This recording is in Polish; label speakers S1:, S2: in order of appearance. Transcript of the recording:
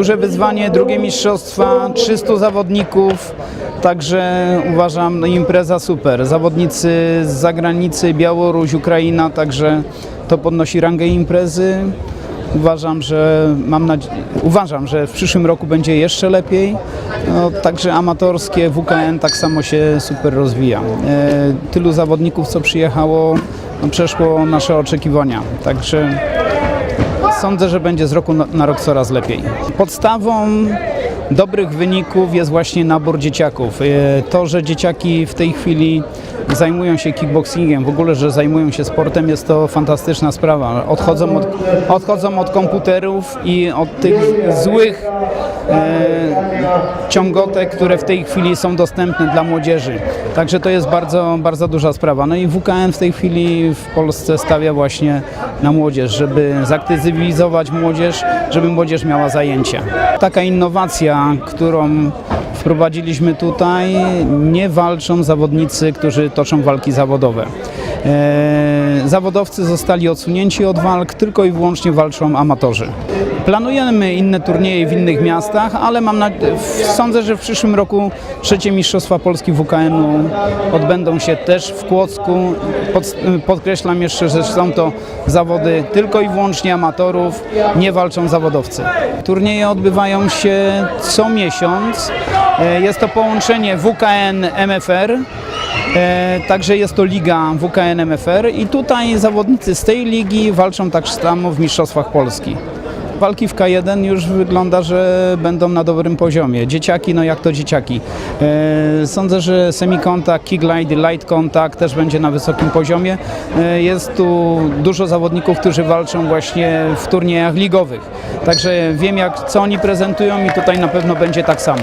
S1: duże wyzwanie, drugie mistrzostwa, 300 zawodników, także uważam no, impreza super. Zawodnicy z zagranicy, Białoruś, Ukraina, także to podnosi rangę imprezy. Uważam, że mam uważam, że w przyszłym roku będzie jeszcze lepiej. No, także amatorskie WKN tak samo się super rozwija. E, tylu zawodników, co przyjechało, no, przeszło nasze oczekiwania. Także Sądzę, że będzie z roku na, rok coraz lepiej. Podstawą dobrych wyników jest właśnie nabór dzieciaków. E, To, że dzieciaki w tej chwili zajmują się kickboxingiem, w ogóle, że zajmują się sportem, jest to fantastyczna sprawa. Odchodzą od, odchodzą od komputerów i od tych złych e, ciągotek, które w tej chwili są dostępne dla młodzieży. Także to jest bardzo, bardzo duża sprawa. No i WKN w tej chwili w Polsce stawia właśnie na młodzież, żeby zaktywizować młodzież, żeby młodzież miała zajęcia. Taka innowacja, którą wprowadziliśmy tutaj, nie walczą zawodnicy, którzy toczą walki zawodowe. E, zawodowcy zostali odsunięci od walk, tylko i wyłącznie walczą amatorzy. Planujemy inne turnieje w innych miastach, ale mam na, sądzę, że w przyszłym roku trzecie Mistrzostwa Polski WKN-u odbędą się też w Kłodzku. Pod, podkreślam jeszcze, że są to zawody tylko i wyłącznie amatorów, nie walczą zawodowcy. Turnieje odbywają się co miesiąc. E, Jest to połączenie WKN-MFR. E, także jest to liga WKN MFR i tutaj zawodnicy z tej ligi walczą tak samo w Mistrzostwach Polski. Walki w K1 już wygląda, że będą na dobrym poziomie. Dzieciaki, no jak to dzieciaki. E, sądzę, że semi-contact, kick light, light contact też będzie na wysokim poziomie. E, jest tu dużo zawodników, którzy walczą właśnie w turniejach ligowych. Także wiem, jak, co oni prezentują i tutaj na pewno będzie tak samo.